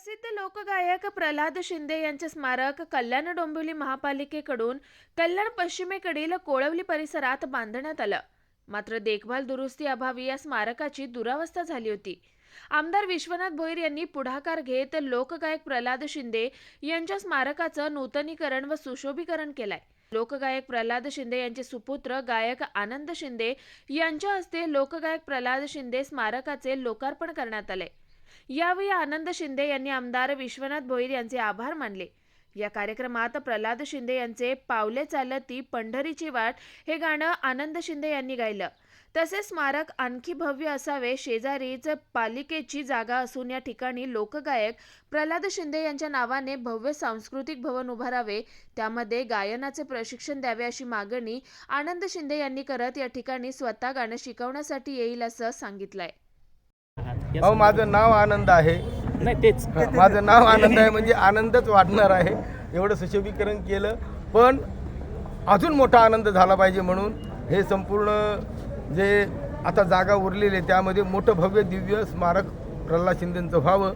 प्रसिद्ध लोकगायक प्रल्हाद शिंदे यांचे स्मारक कल्याण डोंबिवली महापालिकेकडून कल्याण पश्चिमेकडील कोळवली परिसरात बांधण्यात आलं. मात्र देखभाल दुरुस्ती अभावी या स्मारकाची दुरावस्था झाली होती. आमदार विश्वनाथ भोईर यांनी पुढाकार घेत लोकगायक प्रल्हाद शिंदे यांच्या स्मारकाचं नूतनीकरण व सुशोभीकरण केलंय. लोकगायक प्रल्हाद शिंदे यांचे सुपुत्र गायक आनंद शिंदे यांच्या हस्ते लोकगायक प्रल्हाद शिंदे स्मारकाचे लोकार्पण करण्यात आले. यावेळी आनंद शिंदे यांनी आमदार विश्वनाथ भोईर यांचे आभार मानले. या कार्यक्रमात प्रल्हाद शिंदे यांचे पावले चालती पंढरीची वाट हे गाणं आनंद शिंदे यांनी गायलं. तसेच स्मारक आणखी भव्य असावे शेजारीच पालिकेची जागा असून या ठिकाणी लोकगायक प्रल्हाद शिंदे यांच्या नावाने भव्य सांस्कृतिक भवन उभारावे त्यामध्ये गायनाचे प्रशिक्षण द्यावे अशी मागणी आनंद शिंदे यांनी करत या ठिकाणी स्वतः गाणं शिकवण्यासाठी येईल असं सांगितलंय. अहो माझं नाव आनंद आहे. नाही तेच. माझं नाव आनंद आहे म्हणजे आनंदच वाटणार आहे. एवढं सुशोभीकरण केलं. पण अजून मोठा आनंद झाला पाहिजे म्हणून हे संपूर्ण जे आता जागा उरलेली आहे त्यामध्ये मोठं भव्य दिव्य स्मारक प्रल्हाद शिंदेचं व्हावं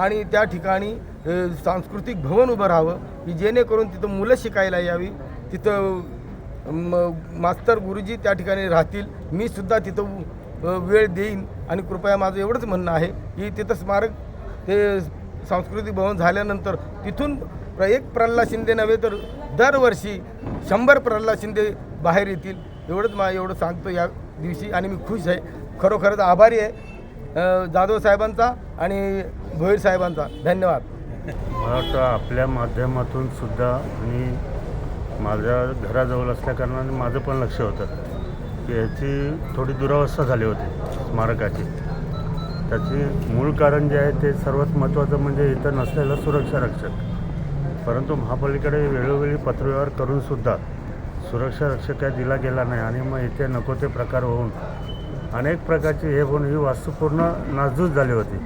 आणि त्या ठिकाणी सांस्कृतिक भवन उभं राहावं की जेणेकरून तिथं मुलं शिकायला यावी. तिथं मास्तर गुरुजी त्या ठिकाणी राहतील. मी सुद्धा तिथं वेळ देईन आणि कृपया माझं एवढंच म्हणणं आहे की तिथं स्मारक ते सांस्कृतिक भवन झाल्यानंतर तिथून प्र- एक प्रल्हाद शिंदे नव्हे तर दरवर्षी शंभर प्रल्हाद शिंदे बाहेर येतील. एवढंच मा एवढं सांगतो या दिवशी आणि मी खुश आहे. खरोखरच आभारी आहे. जाधव साहेबांचा आणि भोईर साहेबांचा. धन्यवाद. मला वाटतं आपल्या माध्यमातून सुद्धा आणि माझ्या घराजवळ असल्याकारणाने माझं पण लक्ष होतं. याची थोडी दुरावस्था झाली होती स्मारकाची. त्याची मूळ कारण जे आहे ते सर्वात महत्त्वाचं म्हणजे इथं नसलेलं सुरक्षा रक्षक. परंतु महापालिकेकडे वेळोवेळी पत्रव्यवहार करूनसुद्धा सुरक्षा रक्षक काय दिला गेला नाही आणि मग इथे नको ते प्रकार होऊन अनेक प्रकारची हे होऊन ही वास्तू पूर्ण नासधूस झाली होती.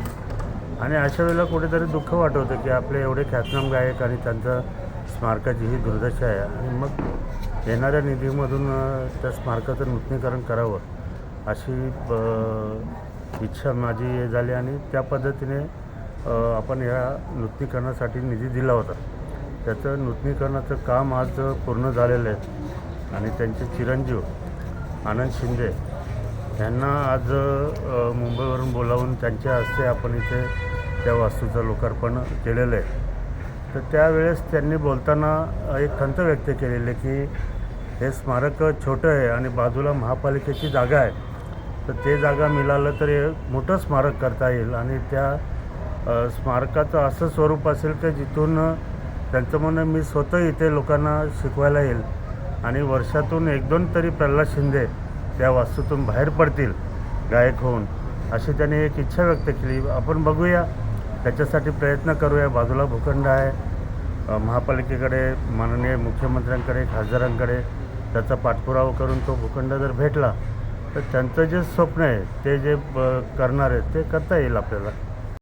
आणि अशा वेळेला कुठेतरी दुःख वाटवतं की आपले एवढे ख्यातनाम गायक आणि त्यांचं स्मारकाची ही दुर्दशा आहे. आणि मग येणाऱ्या निधीमधून त्या स्मारकाचं नूतनीकरण करावं अशी इच्छा माझी हे झाली आणि त्या पद्धतीने आपण या नूतनीकरणासाठी निधी दिला होता. त्याचं नूतनीकरणाचं काम आज पूर्ण झालेलं आहे आणि त्यांचे चिरंजीव आनंद शिंदे यांना आज मुंबईवरून बोलावून त्यांच्या हस्ते आपण इथे त्या वास्तूचं लोकार्पण केलेलं आहे. तर त्यावेळेस त्यांनी बोलताना एक खंत व्यक्त केलेली की हे स्मारक छोटं आहे आणि बाजूला महापालिकेची जागा आहे. तर ते जागा मिळालं तर हे मोठं स्मारक करता येईल आणि त्या स्मारकाचं असं स्वरूप असेल की जिथून त्यांचं म्हणणं मी स्वतः इथे लोकांना शिकवायला येईल आणि वर्षातून एक दोन तरी प्रल्हाद शिंदे त्या वास्तूतून बाहेर पडतील गायक होऊन अशी त्यांनी एक इच्छा व्यक्त केली. आपण बघूया त्याच्यासाठी प्रयत्न करूया. बाजूला भूखंड आहे. महापालिकेकडे माननीय मुख्यमंत्र्यांकडे खासदारांकडे त्याचा पाठपुरावा करून तो भूखंड जर भेटला तर त्यांचं जे स्वप्न आहे ते जे करणार आहे ते करता येईल आपल्याला.